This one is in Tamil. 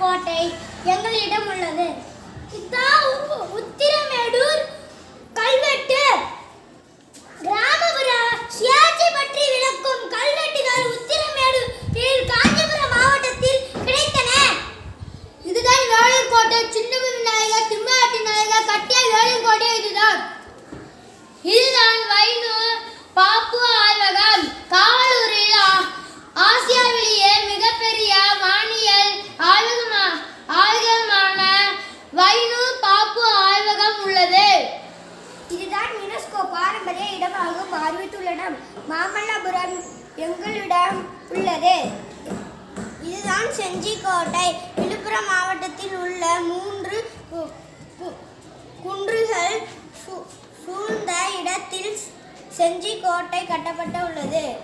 கோட்டை எங்களிடம் உள்ளது. உத்திரமேடூர் கல்வெட்டு. கிராமப்புற சுயாட்சி பற்றி விளக்கும் கல்வெட்டுகள் உத்திரமேடூரில் காஞ்சிபுரம் மாவட்டத்தில் கிடைத்தன. இதுதான் வேலூர் கோட்டை. சின்னபி நாயகர் திருமாட்டி நாயகர் கட்டிய மாமல்லபுரம் எங்களிடம் உள்ளது. இதுதான் செஞ்சிக்கோட்டை. விழுப்புரம் மாவட்டத்தில் உள்ள மூன்று கு- கு- குன்றுகள் சூழ்ந்த இடத்தில் செஞ்சிக்கோட்டை கட்டப்பட்டு உள்ளது